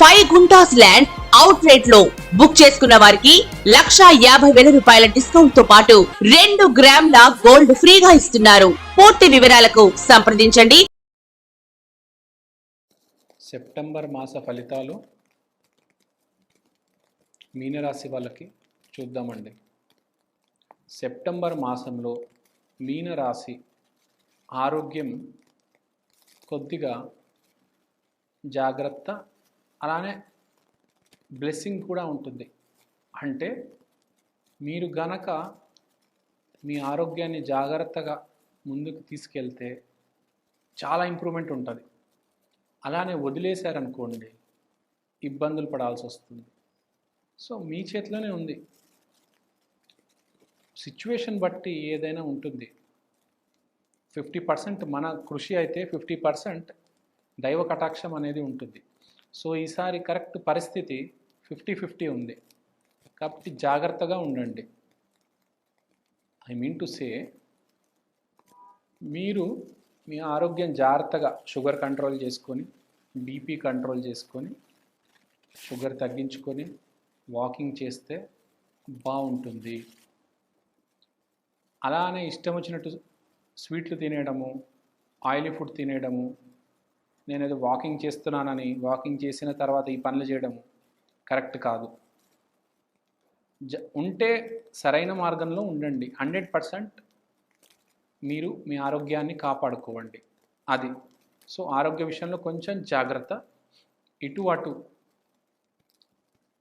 Five guntas land out రేట్లో book చేసుకున్న వారికి లక్షా యాభై వేల రూపాయల డిస్కౌంట్తో పాటు రెండు గ్రాముల గోల్డ్ ఫ్రీగా ఇస్తున్నారు. పూర్తి వివరాలకు సంప్రదించండి. సెప్టెంబర్ మాస ఫలితాలు మీనరాశి వాళ్ళకి చూద్దామండి. సెప్టెంబర్ మాసంలో మీనరాశి ఆరోగ్యం కొద్దిగా జాగ్రత్త అలానే బ్లెస్సింగ్ కూడా ఉంటుంది. అంటే మీరు గనక మీ ఆరోగ్యాన్ని జాగ్రత్తగా ముందుకు తీసుకెళ్తే చాలా ఇంప్రూవ్మెంట్ ఉంటుంది. అలానే వదిలేశారనుకోండి ఇబ్బందులు పడాల్సి వస్తుంది. సో మీ చేతిలోనే ఉంది. సిచ్యువేషన్ బట్టి ఏదైనా ఉంటుంది. ఫిఫ్టీ పర్సెంట్ మన కృషి అయితే ఫిఫ్టీ పర్సెంట్ దైవ కటాక్షం అనేది ఉంటుంది. సో ఈసారి కరెక్ట్ పరిస్థితి ఫిఫ్టీ ఫిఫ్టీ ఉంది. కాబట్టి జాగ్రత్తగా ఉండండి. ఐ మీన్ టు సే మీరు మీ ఆరోగ్యం జాగ్రత్తగా షుగర్ కంట్రోల్ చేసుకొని బీపీ కంట్రోల్ చేసుకొని షుగర్ తగ్గించుకొని వాకింగ్ చేస్తే బాగుంటుంది. అలానే ఇష్టం వచ్చినట్టు స్వీట్లు తినేయడము ఆయిలీ ఫుడ్ తినేయడము నేను ఏదో వాకింగ్ చేస్తున్నానని వాకింగ్ చేసిన తర్వాత ఈ పనులు చేయడం కరెక్ట్ కాదు. జ ఉంటే సరైన మార్గంలో ఉండండి. హండ్రెడ్ పర్సెంట్ మీరు మీ ఆరోగ్యాన్ని కాపాడుకోవండి. అది. సో ఆరోగ్య విషయంలో కొంచెం జాగ్రత్త. ఇటు అటు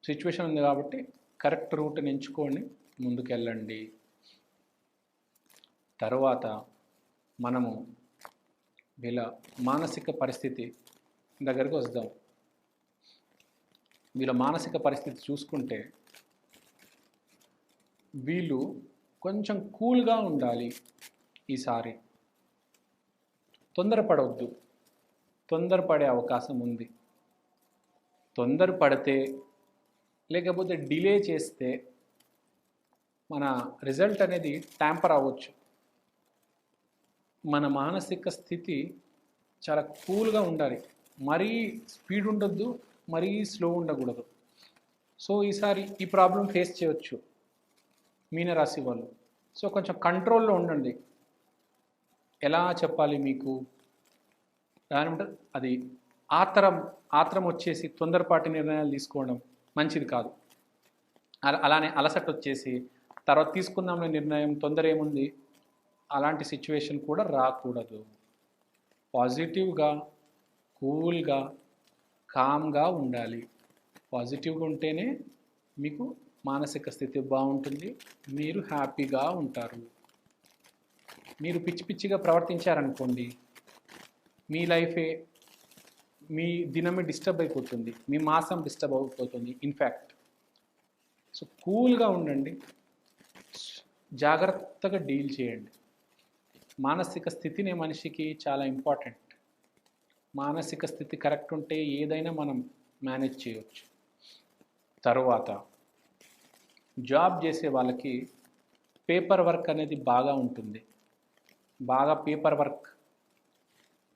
సిచ్యువేషన్ ఉంది కాబట్టి కరెక్ట్ రూట్ని ఎంచుకొని ముందుకెళ్ళండి. తర్వాత మనము వీళ్ళ మానసిక పరిస్థితి దగ్గరకు వద్దాం. వీళ్ళ మానసిక పరిస్థితి చూసుకుంటే వీళ్ళు కొంచెం కూల్గా ఉండాలి ఈసారి. తొందరపడవద్దు తొందరపడే అవకాశం ఉంది. తొందరపడితే లేకపోతే డిలే చేస్తే మన రిజల్ట్ అనేది ట్యాంపర్ అవ్వచ్చు. మన మానసిక స్థితి చాలా కూల్గా ఉండాలి. మరీ స్పీడ్ ఉండొద్దు మరీ స్లో ఉండకూడదు. సో ఈసారి ఈ ప్రాబ్లం ఫేస్ చేయొచ్చు మీనరాశి వాళ్ళు. సో కొంచెం కంట్రోల్లో ఉండండి. ఎలా చెప్పాలి మీకు? దాని అది ఆత్రం ఆత్రం వచ్చేసి తొందరపాటి నిర్ణయాలు తీసుకోవడం మంచిది కాదు. అలా అలానే అలసట వచ్చేసి తర్వాత తీసుకుందామనే నిర్ణయం తొందర ఏముంది? అలాంటి సిచ్యువేషన్ కూడా రాకూడదు. పాజిటివ్గా కూల్గా కామ్గా ఉండాలి. పాజిటివ్గా ఉంటేనే మీకు మానసిక స్థితి బాగుంటుంది. మీరు హ్యాపీగా ఉంటారు. మీరు పిచ్చి పిచ్చిగా ప్రవర్తించారనుకోండి మీ లైఫే మీ దినమే డిస్టర్బ్ అయిపోతుంది. మీ మాసం డిస్టర్బ్ అయిపోతుంది ఇన్ఫ్యాక్ట్ సో కూల్గా ఉండండి. జాగ్రత్తగా డీల్ చేయండి. మానసిక స్థితినే మనిషికి చాలా ఇంపార్టెంట్. మానసిక స్థితి కరెక్ట్ ఉంటే ఏదైనా మనం మేనేజ్ చేయవచ్చు తరువాత జాబ్ చేసే వాళ్ళకి పేపర్ వర్క్ అనేది బాగా ఉంటుంది. బాగా పేపర్ వర్క్.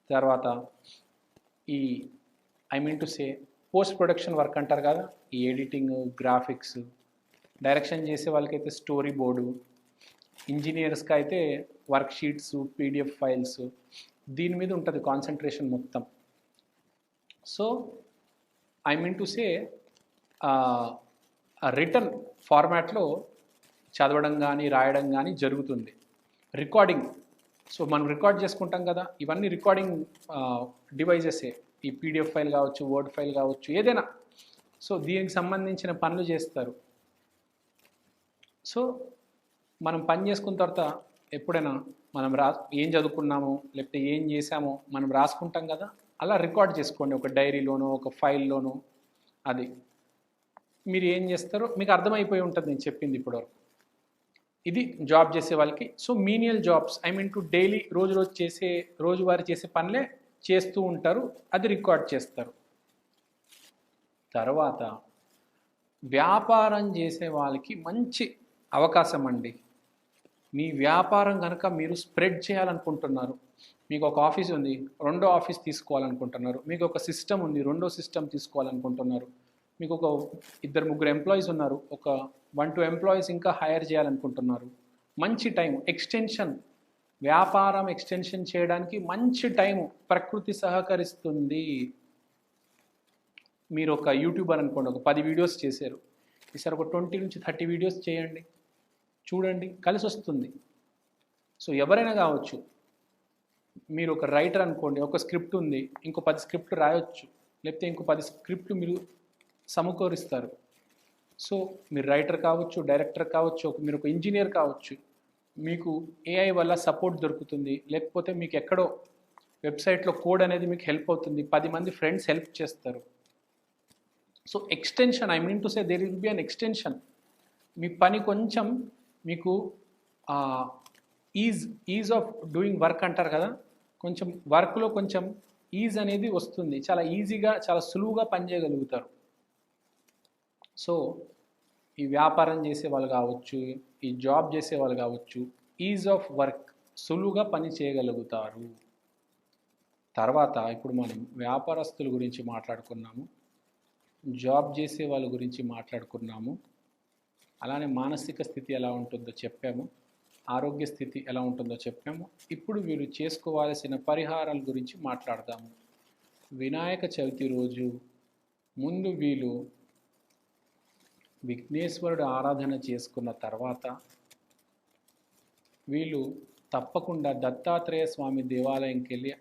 తర్వాత ఈ I mean to say post production work అంటారు కదా? ఈ ఎడిటింగ్ గ్రాఫిక్స్ డైరెక్షన్ చేసే వాళ్ళకైతే స్టోరీ బోర్డు ఇంజనీర్స్కి అయితే వర్క్ షీట్స్ పీడిఎఫ్ ఫైల్స్ దీని మీద ఉంటుంది కాన్సన్ట్రేషన్ మొత్తం. So I mean to say return ఫార్మాట్లో చదవడం కానీ రాయడం కానీ జరుగుతుంది. రికార్డింగ్. సో మనం రికార్డ్ చేసుకుంటాం కదా ఇవన్నీ రికార్డింగ్ డివైజెసే. ఈ పీడిఎఫ్ ఫైల్ కావచ్చు వర్డ్ ఫైల్ కావచ్చు ఏదైనా. సో దీనికి సంబంధించిన పనులు చేస్తారు. సో మనం పని చేసుకున్న తర్వాత ఎప్పుడైనా మనం రా ఏం చదువుకున్నామో లేకపోతే ఏం చేసామో మనం రాసుకుంటాం కదా అలా రికార్డ్ చేసుకోండి. ఒక డైరీలోనో ఒక ఫైల్లోనో అది. మీరు ఏం చేస్తారో మీకు అర్థమైపోయి ఉంటుంది నేను చెప్పింది ఇప్పటివరకు. ఇది జాబ్ చేసే వాళ్ళకి so menial jobs I mean to daily రోజు రోజు చేసే రోజువారీ చేసే పనులే చేస్తూ ఉంటారు అది రికార్డ్ చేస్తారు. తర్వాత వ్యాపారం చేసే వాళ్ళకి మంచి అవకాశం అండి. మీ వ్యాపారం కనుక మీరు స్ప్రెడ్ చేయాలనుకుంటున్నారు మీకు ఒక ఆఫీస్ ఉంది రెండో ఆఫీస్ తీసుకోవాలనుకుంటున్నారు మీకు ఒక సిస్టమ్ ఉంది రెండో సిస్టమ్ తీసుకోవాలనుకుంటున్నారు మీకు ఒక ఇద్దరు ముగ్గురు ఎంప్లాయీస్ ఉన్నారు ఒక వన్ టూ ఎంప్లాయీస్ ఇంకా హైర్ చేయాలనుకుంటున్నారు మంచి టైం ఎక్స్టెన్షన్ వ్యాపారం ఎక్స్టెన్షన్ చేయడానికి మంచి టైం ప్రకృతి సహకరిస్తుంది. మీరు ఒక యూట్యూబర్ అనుకోండి ఒక పది వీడియోస్ చేశారు ఈసారి ఒక ట్వంటీ నుంచి థర్టీ వీడియోస్ చేయండి. చూడండి కలిసి వస్తుంది సో ఎవరైనా కావచ్చు మీరు ఒక రైటర్ అనుకోండి ఒక స్క్రిప్ట్ ఉంది ఇంకో పది స్క్రిప్ట్ రాయొచ్చు లేకపోతే ఇంకో పది స్క్రిప్ట్ మీరు సమకూరుస్తారు. సో మీరు రైటర్ కావచ్చు డైరెక్టర్ కావచ్చు ఒక- మీరు ఒక ఇంజనీర్ కావచ్చు మీకు ఏఐ వల్ల సపోర్ట్ దొరుకుతుంది లేకపోతే మీకు ఎక్కడో వెబ్సైట్లో కోడ్ అనేది మీకు హెల్ప్ అవుతుంది పది మంది ఫ్రెండ్స్ హెల్ప్ చేస్తారు. So extension I mean to say there will be an extension మీ పని కొంచెం మీకు ease ease of doing work అంటారు కదా? కొంచెం వర్క్లో కొంచెం ఈజ్ అనేది వస్తుంది. చాలా ఈజీగా చాలా సులువుగా పనిచేయగలుగుతారు సో ఈ వ్యాపారం చేసే వాళ్ళు కావచ్చు ఈ జాబ్ చేసే వాళ్ళు కావచ్చు ఈజ్ ఆఫ్ వర్క్ సులువుగా పని చేయగలుగుతారు. తర్వాత ఇప్పుడు మనం వ్యాపారస్తుల గురించి మాట్లాడుకున్నాము జాబ్ చేసే వాళ్ళ గురించి మాట్లాడుకున్నాము. అలానే మానసిక స్థితి ఎలా ఉంటుందో చెప్పాము. ఆరోగ్య స్థితి ఎలా ఉంటుందో చెప్పాము. ఇప్పుడు వీరు చేసుకోవాల్సిన పరిహారాల గురించి మాట్లాడదాము. వినాయక చవితి రోజు ముందు వీళ్ళు విఘ్నేశ్వరుడు ఆరాధన చేసుకున్న తర్వాత వీళ్ళు తప్పకుండా దత్తాత్రేయ స్వామి దేవాలయంకి వెళ్ళి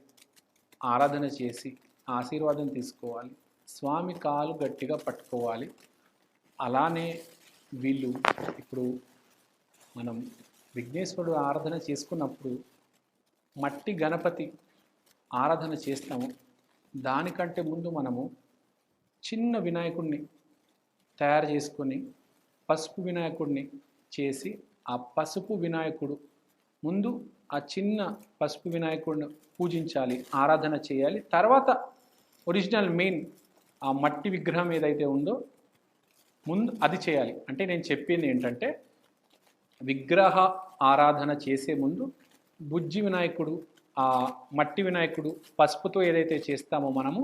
ఆరాధన చేసి ఆశీర్వాదం తీసుకోవాలి. స్వామి కాలు గట్టిగా పట్టుకోవాలి. అలానే వీళ్ళు ఇప్పుడు మనం విఘ్నేశ్వరుడు ఆరాధన చేసుకున్నప్పుడు మట్టి గణపతి ఆరాధన చేస్తాము. దానికంటే ముందు మనము చిన్న వినాయకుడిని తయారు చేసుకొని పసుపు వినాయకుడిని చేసి ఆ పసుపు వినాయకుడు ముందు ఆ చిన్న పసుపు వినాయకుడిని పూజించాలి ఆరాధన చేయాలి. తర్వాత ఒరిజినల్ మెయిన్ ఆ మట్టి విగ్రహం ఏదైతే ఉందో ముందు అది చేయాలి. అంటే నేను చెప్పింది ఏంటంటే విగ్రహ ఆరాధన చేసే ముందు బుజ్జి వినాయకుడు ఆ మట్టి వినాయకుడు పసుపుతో ఏదైతే చేస్తామో మనము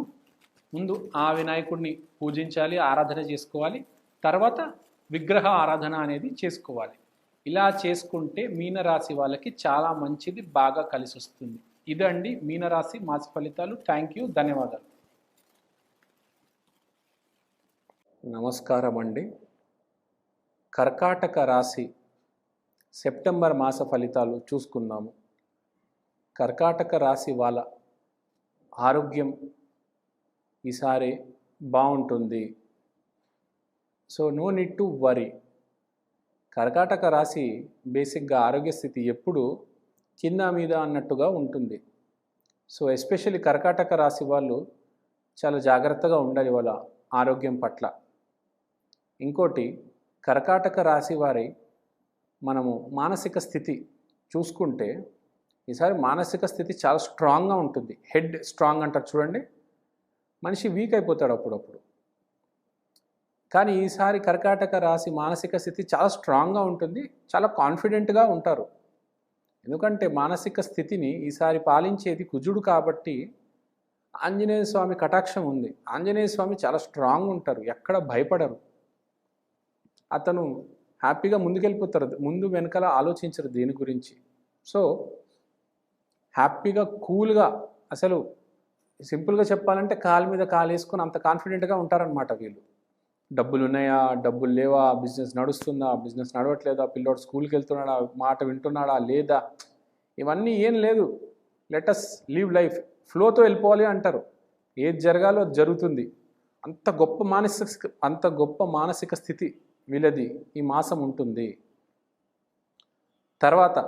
ముందు ఆ వినాయకుడిని పూజించాలి ఆరాధన చేసుకోవాలి తర్వాత విగ్రహ ఆరాధన అనేది చేసుకోవాలి. ఇలా చేసుకుంటే మీనరాశి వాళ్ళకి చాలా మంచిది బాగా కలిసి వస్తుంది ఇదండి మీనరాశి మాస ఫలితాలు. థ్యాంక్ యూ ధన్యవాదాలు. నమస్కారం అండి కర్కాటక రాశి సెప్టెంబర్ మాస ఫలితాలు చూసుకుందాము. కర్కాటక రాశి వాళ్ళ ఆరోగ్యం ఈసారి బాగుంటుంది. So no need to worry కర్కాటక రాశి బేసిక్గా ఆరోగ్య స్థితి ఎప్పుడు కింద మీద అన్నట్టుగా ఉంటుంది. సో ఎస్పెషల్లీ కర్కాటక రాశి వాళ్ళు చాలా జాగ్రత్తగా ఉండాలి వాళ్ళ ఆరోగ్యం పట్ల. ఇంకోటి కర్కాటక రాశి వారి మనము మానసిక స్థితి చూసుకుంటే ఈసారి మానసిక స్థితి చాలా స్ట్రాంగ్గా ఉంటుంది. హెడ్ స్ట్రాంగ్ అంటారు చూడండి. మనిషి వీక్ అయిపోతాడు అప్పుడప్పుడు. కానీ ఈసారి కర్కాటక రాశి మానసిక స్థితి చాలా స్ట్రాంగ్గా ఉంటుంది. చాలా కాన్ఫిడెంట్గా ఉంటారు. ఎందుకంటే మానసిక స్థితిని ఈసారి పాలించేది కుజుడు కాబట్టి ఆంజనేయ స్వామి కటాక్షం ఉంది. ఆంజనేయ స్వామి చాలా స్ట్రాంగ్ ఉంటారు. ఎక్కడ భయపడరు. అతను హ్యాపీగా ముందుకెళ్ళిపోతారు ముందు వెనకాల ఆలోచించరు దేని గురించి. సో హ్యాపీగా కూల్గా అసలు సింపుల్గా చెప్పాలంటే కాలు మీద కాలు వేసుకొని అంత కాన్ఫిడెంట్గా ఉంటారనమాట వీళ్ళు. డబ్బులు ఉన్నాయా డబ్బులు లేవా? బిజినెస్ నడుస్తుందా? బిజినెస్ నడవట్లేదా? పిల్లోడు స్కూల్కి వెళ్తున్నాడా మాట వింటున్నాడా? లేదా? ఇవన్నీ ఏం లేదు. Let's leave life. ఫ్లోతో వెళ్ళిపోవాలి అంటారు. ఏది జరగాలో అది జరుగుతుంది. అంత గొప్ప మానసిక అంత గొప్ప మానసిక స్థితి. వీళ్ళది ఈ మాసం ఉంటుంది. తర్వాత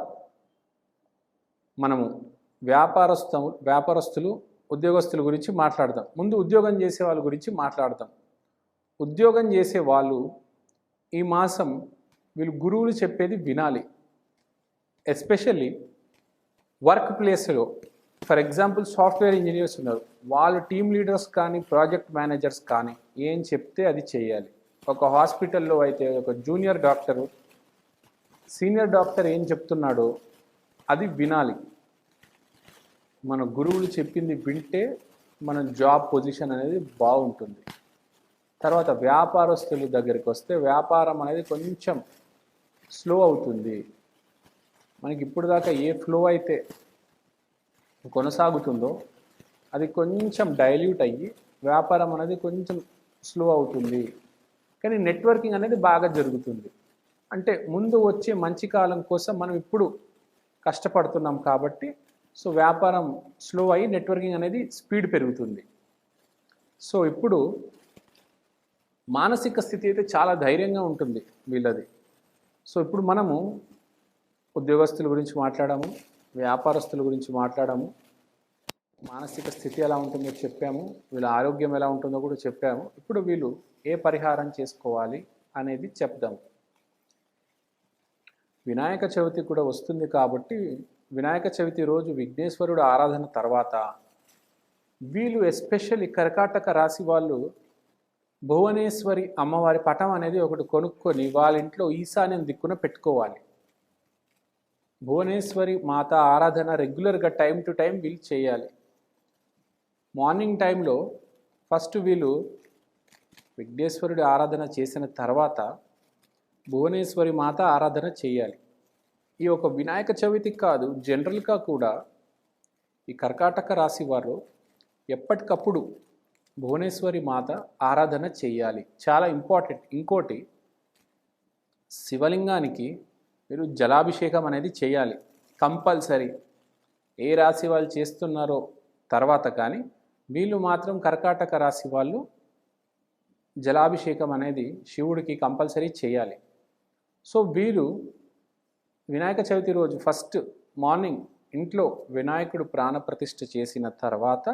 మనము వ్యాపారస్తు వ్యాపారస్తులు ఉద్యోగస్తుల గురించి మాట్లాడదాం. ముందు ఉద్యోగం చేసే వాళ్ళ గురించి మాట్లాడదాం. ఉద్యోగం చేసే వాళ్ళు ఈ మాసం వీళ్ళు గురువులు చెప్పేది వినాలి. ఎస్పెషల్లీ వర్క్ ప్లేస్లో ఫర్ ఎగ్జాంపుల్ సాఫ్ట్వేర్ ఇంజనీర్స్ ఉన్నారు. వాళ్ళు టీమ్ లీడర్స్ కానీ ప్రాజెక్ట్ మేనేజర్స్ కానీ ఏం చెప్తే అది చేయాలి. ఒక హాస్పిటల్లో అయితే ఒక జూనియర్ డాక్టరు సీనియర్ డాక్టర్ ఏం చెప్తున్నాడో అది వినాలి. మన గురువులు చెప్పింది వింటే మన జాబ్ పొజిషన్ అనేది బాగుంటుంది. తర్వాత వ్యాపారస్తుల దగ్గరికి వస్తే వ్యాపారం అనేది కొంచెం స్లో అవుతుంది. మనకి ఇప్పుడు దాకా ఏ ఫ్లో అయితే కొనసాగుతుందో అది కొంచెం డైల్యూట్ అయ్యి వ్యాపారం అనేది కొంచెం స్లో అవుతుంది. కానీ నెట్వర్కింగ్ అనేది బాగా జరుగుతుంది. అంటే ముందు వచ్చే మంచి కాలం కోసం మనం ఇప్పుడు కష్టపడుతున్నాం కాబట్టి సో వ్యాపారం స్లో అయ్యి నెట్వర్కింగ్ అనేది స్పీడ్ పెరుగుతుంది. సో ఇప్పుడు మానసిక స్థితి అయితే చాలా ధైర్యంగా ఉంటుంది వీళ్ళది. సో ఇప్పుడు మనము ఉద్యోగస్తుల గురించి మాట్లాడాము వ్యాపారస్తుల గురించి మాట్లాడాము మానసిక స్థితి ఎలా ఉంటుందో చెప్పాము వీళ్ళ ఆరోగ్యం ఎలా ఉంటుందో కూడా చెప్పాము. ఇప్పుడు వీళ్ళు ఏ పరిహారం చేసుకోవాలి అనేది చెప్దాము వినాయక చవితి కూడా వస్తుంది కాబట్టి వినాయక చవితి రోజు విఘ్నేశ్వరుడు ఆరాధన తర్వాత వీళ్ళు ఎస్పెషల్లీ కర్కాటక రాశి వాళ్ళు భువనేశ్వరి అమ్మవారి పటం అనేది ఒకటి కొనుక్కొని వాళ్ళ ఇంట్లో ఈశాన్యం దిక్కున పెట్టుకోవాలి. భువనేశ్వరి మాత ఆరాధన రెగ్యులర్గా టైం టు టైం వీళ్ళు చేయాలి. మార్నింగ్ టైంలో ఫస్ట్ వీళ్ళు విఘ్నేశ్వరుడి ఆరాధన చేసిన తర్వాత భువనేశ్వరి మాత ఆరాధన చేయాలి. ఈ ఒక వినాయక చవితి కాదు జనరల్గా కూడా ఈ కర్కాటక రాశి వారు ఎప్పటికప్పుడు భువనేశ్వరి మాత ఆరాధన చేయాలి. చాలా ఇంపార్టెంట్. ఇంకోటి శివలింగానికి మీరు జలాభిషేకం అనేది చేయాలి. కంపల్సరీ. ఏ రాశి వాళ్ళు చేస్తున్నారో తర్వాత కానీ వీళ్ళు మాత్రం కర్కాటక రాశి వాళ్ళు జలాభిషేకం అనేది శివుడికి కంపల్సరీ చేయాలి. సో వీరు వినాయక చవితి రోజు ఫస్ట్ మార్నింగ్ ఇంట్లో వినాయకుడు ప్రాణప్రతిష్ఠ చేసిన తర్వాత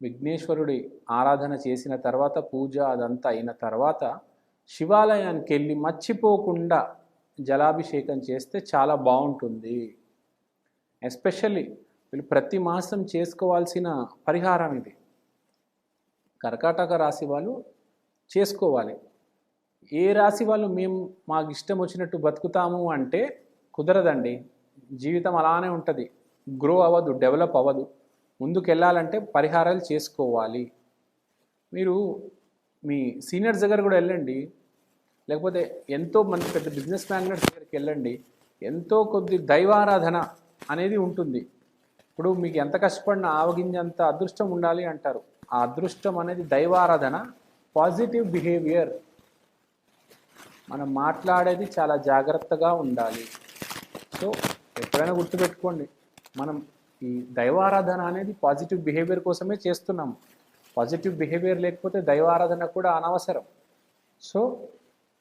విఘ్నేశ్వరుడి ఆరాధన చేసిన తర్వాత పూజ అదంతా అయిన తర్వాత శివాలయానికి వెళ్ళి మర్చిపోకుండా జలాభిషేకం చేస్తే చాలా బాగుంటుంది. ఎస్పెషల్లీ వీళ్ళు ప్రతి మాసం చేసుకోవాల్సిన పరిహారం ఇది. కర్కాటక రాశి వాళ్ళు చేసుకోవాలి. ఏ రాశి వాళ్ళు మేము మాకు ఇష్టం వచ్చినట్టు బతుకుతాము అంటే కుదరదండి. జీవితం అలానే ఉంటుంది. గ్రో అవ్వదు డెవలప్ అవ్వదు. ముందుకు వెళ్ళాలంటే పరిహారాలు చేసుకోవాలి. మీరు మీ సీనియర్స్ దగ్గర కూడా వెళ్ళండి. లేకపోతే ఎంతో మంది పెద్ద బిజినెస్ మ్యాగ్నెట్స్ దగ్గరికి వెళ్ళండి. ఎంతో కొద్ది దైవారాధన అనేది ఉంటుంది. ఇప్పుడు మీకు ఎంత కష్టపడినా ఆవగింజంత అదృష్టం ఉండాలి అంటారు. ఆ అదృష్టం అనేది దైవారాధన పాజిటివ్ బిహేవియర్. మనం మాట్లాడేది చాలా జాగ్రత్తగా ఉండాలి. సో ఎప్పుడైనా గుర్తుపెట్టుకోండి మనం ఈ దైవారాధన అనేది పాజిటివ్ బిహేవియర్ కోసమే చేస్తున్నాం. పాజిటివ్ బిహేవియర్ లేకపోతే దైవారాధన కూడా అనవసరం. సో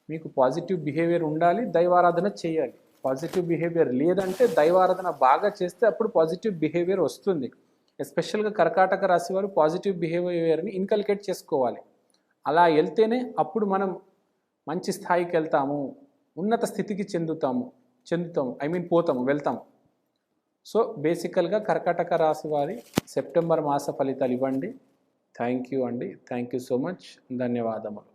మీకు పాజిటివ్ బిహేవియర్ ఉండాలి దైవారాధన చేయాలి. పాజిటివ్ బిహేవియర్ లేదంటే దైవారాధన బాగా చేస్తే అప్పుడు పాజిటివ్ బిహేవియర్ వస్తుంది. ఎస్పెషల్గా కర్కాటక రాశి వారు పాజిటివ్ బిహేవియర్ని ఇన్కల్కేట్ చేసుకోవాలి. అలా వెళ్తేనే అప్పుడు మనం మంచి స్థాయికి వెళ్తాము ఉన్నత స్థితికి చెందుతాము చెందుతాము ఐ మీన్ పోతాము వెళ్తాము. సో బేసికల్గా కర్కాటక రాశి వారి సెప్టెంబర్ మాస ఫలితాలు ఇవ్వండి. థ్యాంక్ యూ అండి. థ్యాంక్ యూ సో మచ్ ధన్యవాదములు.